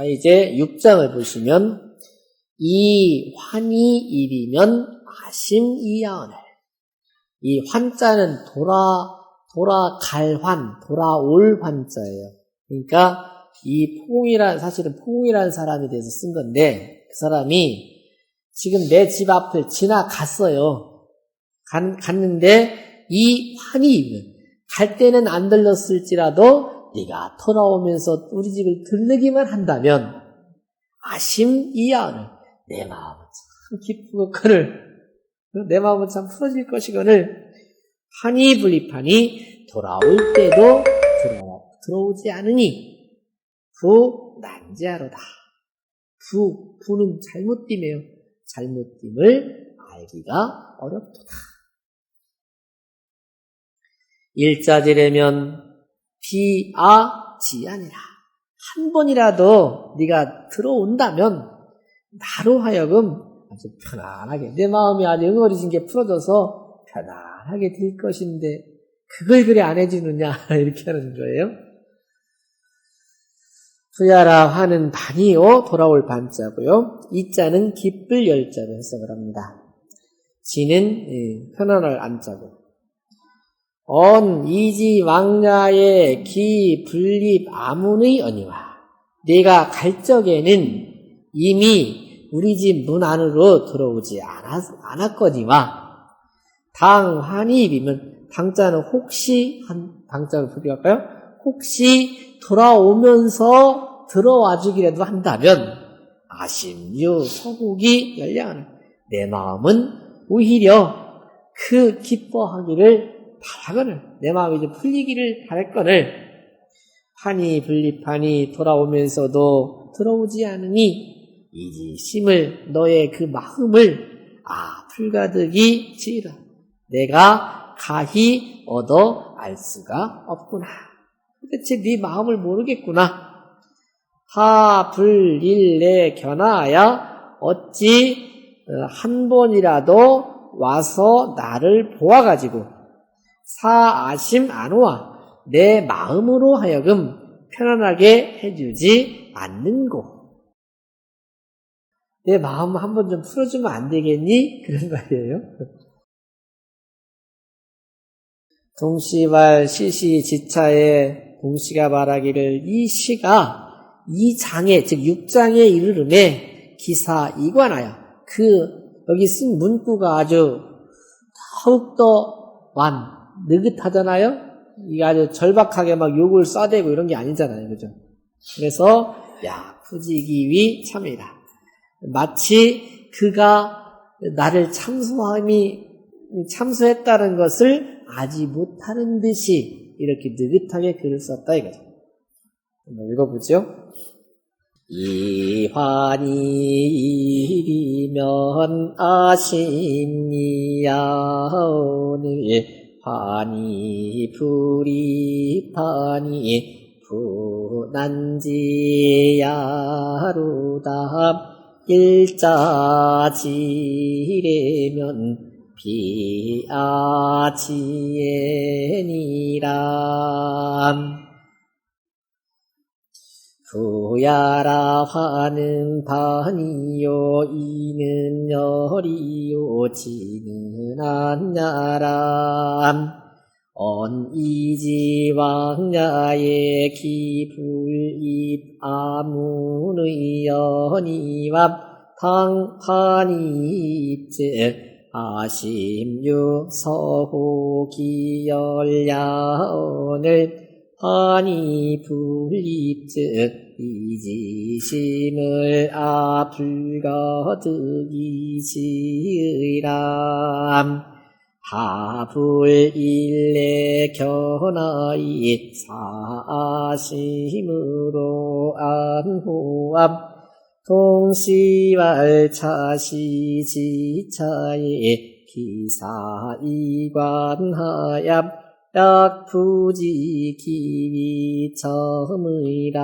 자, 이제 6장을 보시면 이 환이 일이면 아심이야언을 이 환자는 돌아 돌아갈 환, 돌아올 환자예요. 그러니까 이 포공이란 사실은 포공이라는 사람에 대해서 쓴 건데 그 사람이 지금 내 집 앞을 지나갔어요. 간, 갔는데 이 환이 갈 때는 안 들렀을지라도 네가 돌아오면서 우리 집을 들르기만 한다면 아심 이하를 내 마음은 참 기쁘고 그를 내 마음은 참 풀어질 것이거늘 환이 불리판이 돌아올 때도 들어, 들어오지 않으니 부 난지하로다. 부, 부는 잘못됨이에요. 잘못됨을 알기가 어렵도다. 일자지라면 비아 지아니라. 한 번이라도 네가 들어온다면 나로 하여금 아주 편안하게 내 마음이 아주 응어리진 게 풀어져서 편안하게 될 것인데 그걸 그래 안 해주느냐 이렇게 하는 거예요. 후야라 하는 반이요 돌아올 반자고요. 이자는 기쁠 열자로 해석을 합니다. 지는 예, 편안할 안자고 언 이지 왕자의 기 분립 아문의 언니와 내가 갈 적에는 이미 우리 집 문 안으로 들어오지 않았, 않았거니와 당 환입이면 당자는 혹시 한 당자를 부비할까요? 혹시 돌아오면서 들어와 주기라도 한다면 아심유 서국이 열량하는 내 마음은 오히려 그 기뻐하기를 바라거늘 내 마음이 좀 풀리기를 바랄거늘 판이 분립판이 돌아오면서도 들어오지 않으니 이지 심을 너의 그 마음을 아 풀가득이 지으라. 내가 가히 얻어 알 수가 없구나. 도대체 네 마음을 모르겠구나. 하 불일내 견하야 어찌 어, 한 번이라도 와서 나를 보아가지고 사아심 안오와 내 마음으로 하여금 편안하게 해주지 않는고. 내 마음 한 번 좀 풀어주면 안 되겠니? 그런 말이에요. 동시발 시시 지차에 동시가 말하기를 이 시가 이 장에 즉 6장에 이르름에 기사 이관하여 그 여기 쓴 문구가 아주 더욱더 완 느긋하잖아요. 이게 아주 절박하게 막 욕을 쏴대고 이런 게 아니잖아요, 그죠? 그래서 야 푸지기위 참이다. 마치 그가 나를 참소함이 참소했다는 것을 아지 못하는 듯이 이렇게 느긋하게 글을 썼다 이거죠. 한번 읽어보죠. 이환이면 아심니야오늘 파니 불이 파니 부난지야루다. 일자지레면 비아지에니람. 부야라 하는 반이요 이는 열이요 지는 안야람 언이지 왕야의 기불입 아문의 연이와 당판이즉 아심유 서호기열야언을 아니 불입즉 이지심을 아불거득이 지으람 하불일내 견하이 사심으로 안호함 동시왈 차시지차에 기사이관하얌 약부지 기위 처음이람